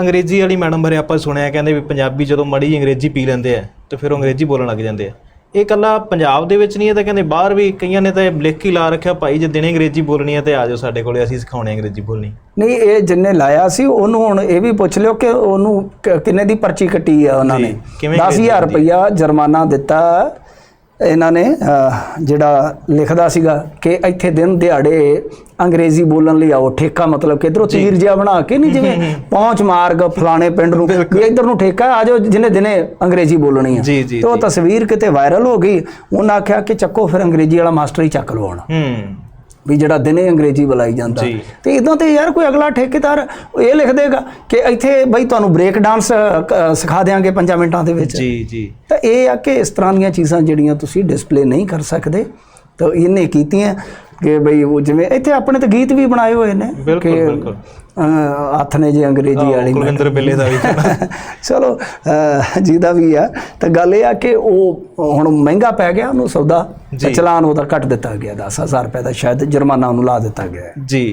ਅੰਗਰੇਜ਼ੀ ਵਾਲੀ ਮੈਡਮ ਬਾਰੇ ਆਪਾਂ ਸੁਣਿਆ ਕਹਿੰਦੇ ਵੀ ਪੰਜਾਬੀ ਜਦੋਂ ਮੜੀ ਅੰਗਰੇਜ਼ੀ ਪੀ ਲੈਂਦੇ ਆ ਤੇ ਫਿਰ ਉਹ ਅੰਗਰੇਜ਼ੀ ਬੋਲਣ ਲੱਗ ਜਾਂਦੇ ਆ। ਇਹ ਕੱਲਾ ਪੰਜਾਬ ਦੇ ਵਿੱਚ ਨਹੀਂ ਇਹ ਤਾਂ ਕਹਿੰਦੇ ਬਾਹਰ ਵੀ ਕਈਆਂ ਨੇ ਤਾਂ ਇਹ ਲਿਖ ਹੀ ਲਾ ਰੱਖਿਆ ਭਾਈ ਜੇ ਦਿਨੇ ਅੰਗਰੇਜ਼ੀ ਬੋਲਣੀ ਹੈ ਤੇ ਆ ਜਾਓ ਸਾਡੇ ਕੋਲੇ ਅਸੀਂ ਸਿਖਾਉਣੇ ਅੰਗਰੇਜ਼ੀ ਬੋਲਣੀ। ਨਹੀਂ ਇਹ ਜਿੰਨੇ ਲਾਇਆ ਸੀ ਉਹਨੂੰ ਹੁਣ ਇਹ ਵੀ ਪੁੱਛ ਲਿਓ ਕਿ ਉਹਨੂੰ ਕਿੰਨੇ ਦੀ ਪਰਚੀ ਕੱਟੀ ਆ ਉਹਨਾਂ ਨੇ? ਕਿਵੇਂ 10000 ਰੁਪਇਆ ਜੁਰਮਾਨਾ ਦਿੱਤਾ ਇਹਨਾਂ ਨੇ ਜਿਹੜਾ ਲਿਖਦਾ ਸੀਗਾ ਕਿ ਇੱਥੇ ਦਿਨ ਦਿਹਾੜੇ ਅੰਗਰੇਜ਼ੀ ਬੋਲਣ ਲਈ ਆਓ ਠੇਕਾ ਮਤਲਬ ਕਿ ਇਧਰੋਂ ਤੀਰ ਜਿਹਾ ਬਣਾ ਕੇ ਨਹੀਂ ਜਿਵੇਂ ਪਹੁੰਚ ਮਾਰਗ ਫਲਾਣੇ ਪਿੰਡ ਨੂੰ ਵੀ ਇੱਧਰ ਨੂੰ ਠੇਕਾ ਆ ਜਾਓ ਜਿਹਨੇ ਦਿਨੇ ਅੰਗਰੇਜ਼ੀ ਬੋਲਣੀ ਆ। ਤੇ ਉਹ ਤਸਵੀਰ ਕਿਤੇ ਵਾਇਰਲ ਹੋ ਗਈ ਉਹਨਾਂ ਆਖਿਆ ਕਿ ਚੱਕੋ ਫਿਰ ਅੰਗਰੇਜ਼ੀ ਵਾਲਾ ਮਾਸਟਰ ਹੀ ਚੱਕ ਲਵਾਉਣਾ ਹੂੰ। ਵੀ ਜਿਹੜਾ ਦਿਨੇ ਅੰਗਰੇਜ਼ੀ ਬੁਲਾਈ ਜਾਂਦਾ। ਤੇ ਇਦਾਂ ਤੇ ਯਾਰ ਕੋਈ ਅਗਲਾ ਠੇਕੇਦਾਰ ਇਹ ਲਿਖ ਦੇਗਾ ਕਿ ਇੱਥੇ ਬਈ ਤੁਹਾਨੂੰ ਬ੍ਰੇਕ ਡਾਂਸ ਸਿਖਾ ਦੇਾਂਗੇ 5 ਮਿੰਟਾਂ ਦੇ ਵਿੱਚ। ਜੀ ਜੀ। ਤਾਂ ਇਹ ਆ ਕਿ ਇਸ ਤਰ੍ਹਾਂ ਦੀਆਂ ਚੀਜ਼ਾਂ ਜਿਹੜੀਆਂ ਤੁਸੀਂ ਡਿਸਪਲੇ ਨਹੀਂ ਕਰ ਸਕਦੇ ਤਾਂ ਇਹਨੇ ਕੀਤੀਆਂ। ਕਿ ਬਈ ਉਹ ਜਿਵੇਂ ਇੱਥੇ ਆਪਣੇ ਤਾਂ ਗੀਤ ਵੀ ਬਣਾਏ ਹੋਏ ਨੇ ਬਿਲਕੁਲ, ਬਿਲਕੁਲ। ਹੱਥ ਨੇ ਜੇ ਅੰਗਰੇਜ਼ੀ ਵਾਲੀ ਕੁਲਵਿੰਦਰ ਬਿੱਲੇ ਦਾ ਵੀ ਚਲੋ ਜਿਹਦਾ ਵੀ ਆ ਤਾਂ ਗੱਲ ਇਹ ਆ ਕਿ ਉਹ ਹੁਣ ਮਹਿੰਗਾ ਪੈ ਗਿਆ ਉਹਨੂੰ ਸੌਦਾ। ਚਲਾਨ ਉਹਦਾ ਕੱਟ ਦਿੱਤਾ ਗਿਆ 10000 ਰੁਪਏ ਦਾ ਸ਼ਾਇਦ ਜੁਰਮਾਨਾ ਉਹਨੂੰ ਲਾ ਦਿੱਤਾ ਗਿਆ। ਜੀ